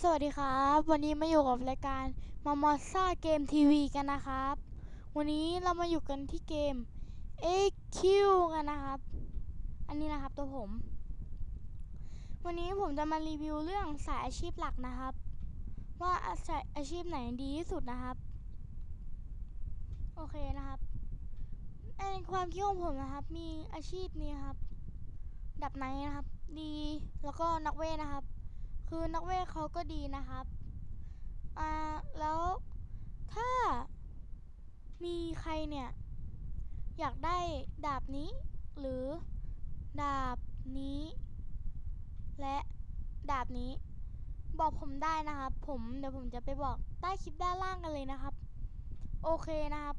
สวัสดีครับ วันนี้มาอยู่กับรายการมามอซ่าเกมทีวีกันนะครับ วันนี้เรามาอยู่กันที่เกม AQ กันนะครับ อันนี้นะครับตัวผม วันนี้ผมจะมารีวิวเรื่องสายอาชีพหลักนะครับ ว่าอาสายอาชีพไหนดีที่สุดนะครับ โอเคนะครับในความคิดของผมนะครับ มีอาชีพนี้ครับ ดับไนนะครับ ดีแล้วก็นักเวทนะครับ คือนักเวทเขาก็ดีนะครับอ่าแล้วถ้ามีใครเนี่ย อยากได้ดาบนี้ หรือดาบนี้ และดาบนี้ บอกผมได้นะครับ ผมเดี๋ยวผมจะไปบอกใต้คลิปด้านล่างกันเลยนะครับ โอเคนะครับ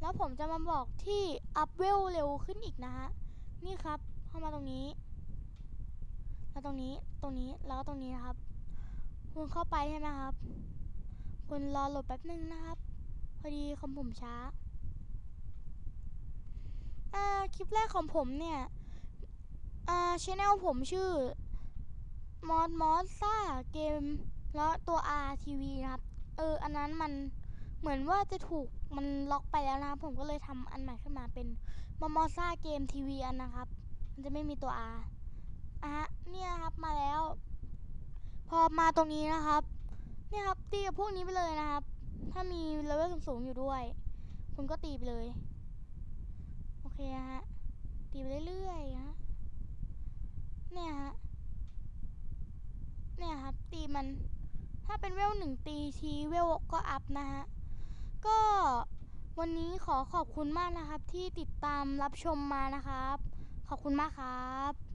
แล้วผมจะมาบอกที่อัพเวลเร็วขึ้นอีกนะฮะนี่ครับเข้ามาตรงนี้ แล้วตรงนี้ตรงนี้แล้วก็ตรงนี้นะครับ คุณเข้าไปใช่ไหมครับ คุณรอโหลดแป๊บนึงนะครับ พอดีคอมผมช้าอ่าคลิปแรกของผมเนี่ยอ่าชแนลผมชื่อมอสมอสซ่าเกมแล้วตัว R TV นะครับ เออ อันนั้นมันเหมือนว่าจะถูกมันล็อกไปแล้วนะครับ ผมก็เลยทำอันใหม่ขึ้นมาเป็นมอมอซ่าเกมทีวีอันนะครับ มันจะไม่มีตัว R อะฮะเนี่ยครับมาแล้ว พอมาตรงนี้นะครับ เนี่ยครับตีกับพวกนี้ไปเลยนะครับ ถ้ามีเลเวลสูงๆอยู่ด้วย คุณก็ตีไปเลย โอเคฮะ ตีไปเรื่อยๆฮะ เนี่ยฮะ เนี่ยครับ ตีมัน ถ้าเป็นเวลหนึ่งตีทีเวลก็อัพนะฮะ ก็วันนี้ขอขอบคุณมากนะครับที่ติดตามรับชมมานะครับ ขอบคุณมากครับ